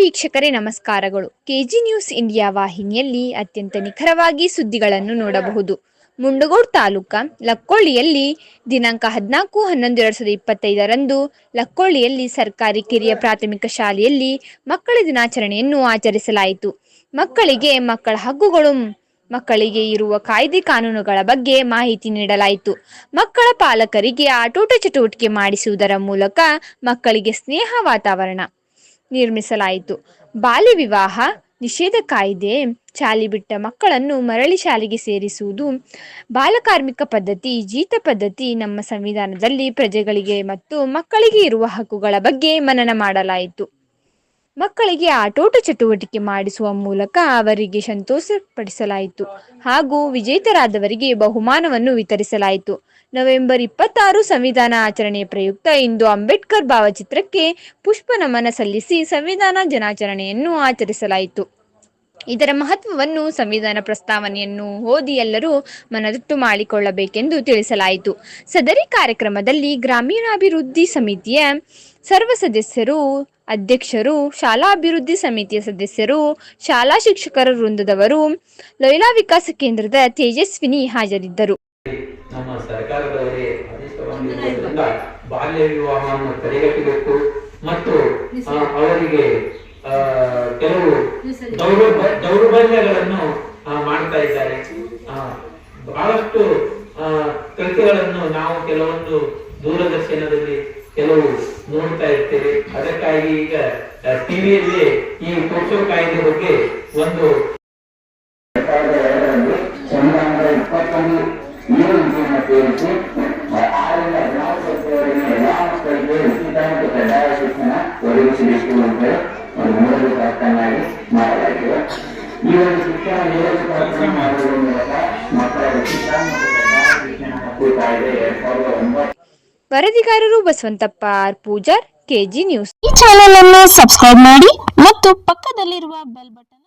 ವೀಕ್ಷಕರೇ, ನಮಸ್ಕಾರಗಳು. KG news India ವಾಹಿನಿಯಲ್ಲಿ ಅತ್ಯಂತ ನಿಖರವಾಗಿ ಸುದ್ದಿಗಳನ್ನು ನೋಡಬಹುದು. ಮುಂಡಗೋಡ್ ತಾಲೂಕಾ ಲಕ್ಕೊಳ್ಳಿಯಲ್ಲಿ ದಿನಾಂಕ ಹದಿನಾಲ್ಕು ಹನ್ನೊಂದು ಎರಡು ಸಾವಿರದ ಇಪ್ಪತ್ತೈದರಂದು ಲಕ್ಕೊಳ್ಳಿಯಲ್ಲಿ ಸರ್ಕಾರಿ ಕಿರಿಯ ಪ್ರಾಥಮಿಕ ಶಾಲೆಯಲ್ಲಿ ಮಕ್ಕಳ ದಿನಾಚರಣೆಯನ್ನು ಆಚರಿಸಲಾಯಿತು. ಮಕ್ಕಳಿಗೆ ಮಕ್ಕಳ ಹಕ್ಕುಗಳು, ಮಕ್ಕಳಿಗೆ ಇರುವ ಕಾಯ್ದೆ ಕಾನೂನುಗಳ ಬಗ್ಗೆ ಮಾಹಿತಿ ನೀಡಲಾಯಿತು. ಮಕ್ಕಳ ಪಾಲಕರಿಗೆ ಆಟೋಟ ಚಟುವಟಿಕೆ ಮಾಡಿಸುವುದರ ಮೂಲಕ ಮಕ್ಕಳಿಗೆ ಸ್ನೇಹ ವಾತಾವರಣ. ನಿರ್ಮಿಸಲಾಯಿತು. ಬಾಲ್ಯ ವಿವಾಹ, ನಿಷೇಧ ಕಾಯ್ದೆ, ಚಾಲಿ ಬಿಟ್ಟ ಮಕ್ಕಳನ್ನು ಮರಳಿ ಶಾಲೆಗೆ ಸೇರಿಸುವುದು ಬಾಲಕಾರ್ಮಿಕ ಪದ್ಧತಿ, ಜೀತ ಪದ್ಧತಿ ನಮ್ಮ ಸಂವಿಧಾನದಲ್ಲಿ ಪ್ರಜೆಗಳಿಗೆ ಮತ್ತು ಮಕ್ಕಳಿಗೆ ಇರುವ ಹಕ್ಕುಗಳ ಬಗ್ಗೆ ಮನನ ಮಾಡಲಾಯಿತು. ಮಕ್ಕಳಿಗೆ ಆಟೋಟ ಚಟುವಟಿಕೆ ಮಾಡಿಸುವ ಮೂಲಕ ಅವರಿಗೆ ಸಂತೋಷಪಡಿಸಲಾಯಿತು. ಹಾಗೂ ವಿಜೇತರಾದವರಿಗೆ ಬಹುಮಾನವನ್ನು ವಿತರಿಸಲಾಯಿತು. ನವೆಂಬರ್ ಇಪ್ಪತ್ತಾರು ಸಂವಿಧಾನ ಆಚರಣೆಯ ಪ್ರಯುಕ್ತ ಇಂದು ಅಂಬೇಡ್ಕರ್ ಭಾವಚಿತ್ರಕ್ಕೆ ಪುಷ್ಪ ನಮನ ಸಲ್ಲಿಸಿ ಸಂವಿಧಾನ ದಿನಾಚರಣೆಯನ್ನು ಆಚರಿಸಲಾಯಿತು. ಇದರ ಮಹತ್ವವನ್ನು ಸಂವಿಧಾನ ಪ್ರಸ್ತಾವನೆಯನ್ನು ಓದಿ ಎಲ್ಲರೂ ಮನದಟ್ಟು ಮಾಡಿಕೊಳ್ಳಬೇಕೆಂದು ತಿಳಿಸಲಾಯಿತು. ಸದರಿ ಕಾರ್ಯಕ್ರಮದಲ್ಲಿ ಗ್ರಾಮೀಣಾಭಿವೃದ್ಧಿ ಸಮಿತಿಯ ಸರ್ವ ಸದಸ್ಯರು ಅಧ್ಯಕ್ಷರು, ಶಾಲಾ ಅಭಿವೃದ್ಧಿ ಸಮಿತಿಯ ಸದಸ್ಯರು, ಶಾಲಾ ಶಿಕ್ಷಕರ ವೃಂದದವರು, ಲೈಲಾ ವಿಕಾಸ ಕೇಂದ್ರದ ತೇಜಸ್ವಿನಿ ಹಾಜರಿದ್ದರು. ನಮ್ಮ ಸರ್ಕಾರದವರೇ ಬಾಲ್ಯ ವಿವಾಹವನ್ನು ತಡೆಗಟ್ಟಬೇಕು ಮತ್ತು ಅವರಿಗೆ ಕೆಲವು ದೌರ್ಬಲ್ಯಗಳನ್ನು ಮಾಡ್ತಾ ಇದ್ದಾರೆ. ಬಹಳಷ್ಟು ಕೃತಿಗಳನ್ನು ನಾವು ಕೆಲವೊಂದು ದೂರದರ್ಶನದಲ್ಲಿ ಕೆಲವು ನೋಡ್ತಾ ಇರ್ತೇವೆ. ಅದಕ್ಕಾಗಿ ಈಗ ಟಿವಿಯಲ್ಲಿ ಈ ಪೋಕ್ಸೋ ಕಾಯ್ದೆ ಬಗ್ಗೆ ಒಂದು ಇಪ್ಪತ್ತೊಂದು ಶಿಕ್ಷಣ ಅಂತ ಒಂದು ಮತ್ತು ಕಡ್ಡಾಯ ಶಿಕ್ಷಣ ಒಂಬತ್ತು ವರದಿಗಾರರು Basavanthappa, R Pujar, KG news. ಈ ಚಾನೆಲ್ ಅನ್ನು ಸಬ್ಸ್ಕ್ರೈಬ್ ಮಾಡಿ ಮತ್ತು ಪಕ್ಕದಲ್ಲಿರುವ ಬೆಲ್ ಬಟನ್